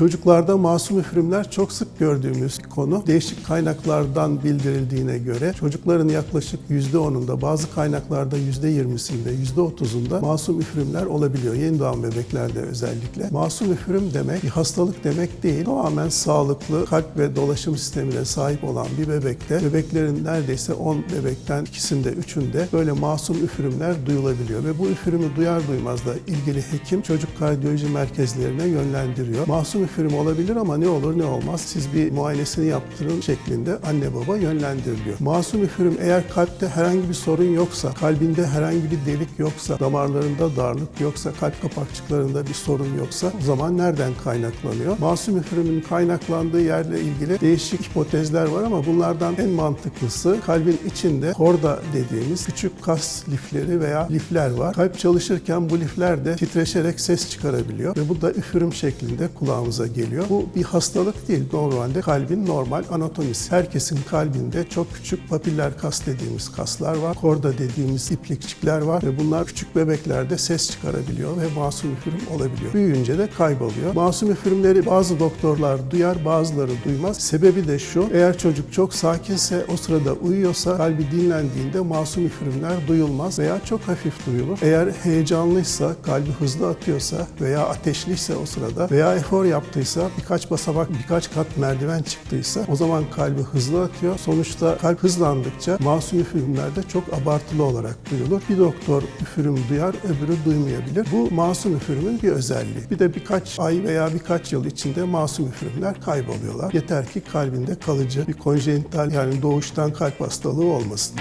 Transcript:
Çocuklarda masum üfürümler çok sık gördüğümüz konu. Değişik kaynaklardan bildirildiğine göre çocukların yaklaşık %10'unda bazı kaynaklarda %20'sinde %30'unda masum üfürümler olabiliyor. Yeni doğan bebeklerde özellikle. Masum üfürüm demek bir hastalık demek değil. Tamamen sağlıklı kalp ve dolaşım sistemine sahip olan bir bebekte bebeklerin neredeyse 10 bebekten ikisinde üçünde böyle masum üfürümler duyulabiliyor ve bu üfürümü duyar duymaz da ilgili hekim çocuk kardiyoloji merkezlerine yönlendiriyor. Masum üfürüm olabilir ama ne olur ne olmaz siz bir muayenesini yaptırın şeklinde anne baba yönlendiriliyor. Masum üfürüm eğer kalpte herhangi bir sorun yoksa, kalbinde herhangi bir delik yoksa, damarlarında darlık yoksa, kalp kapakçıklarında bir sorun yoksa o zaman nereden kaynaklanıyor? Masum üfürümün kaynaklandığı yerle ilgili değişik hipotezler var ama bunlardan en mantıklısı kalbin içinde korda dediğimiz küçük kas lifleri veya lifler var. Kalp çalışırken bu lifler de titreşerek ses çıkarabiliyor ve bu da üfürüm şeklinde kulağımıza geliyor. Bu bir hastalık değil. Normalde kalbin normal anatomisi. Herkesin kalbinde çok küçük papiller kas dediğimiz kaslar var. Korda dediğimiz iplikçikler var ve bunlar küçük bebeklerde ses çıkarabiliyor ve masum üfürüm olabiliyor. Büyüyünce de kayboluyor. Masum üfürümleri bazı doktorlar duyar, bazıları duymaz. Sebebi de şu, eğer çocuk çok sakinse, o sırada uyuyorsa, kalbi dinlendiğinde masum üfürümler duyulmaz veya çok hafif duyulur. Eğer heyecanlıysa, kalbi hızlı atıyorsa veya ateşliyse o sırada veya efor yaptıysa, birkaç basamak, birkaç kat merdiven çıktıysa o zaman kalbi hızlı atıyor. Sonuçta kalp hızlandıkça masum üfürümler de çok abartılı olarak duyulur. Bir doktor üfürüm duyar, öbürü duymayabilir. Bu masum üfürümün bir özelliği. Bir de birkaç ay veya birkaç yıl içinde masum üfürümler kayboluyorlar. Yeter ki kalbinde kalıcı bir konjenital yani doğuştan kalp hastalığı olmasın.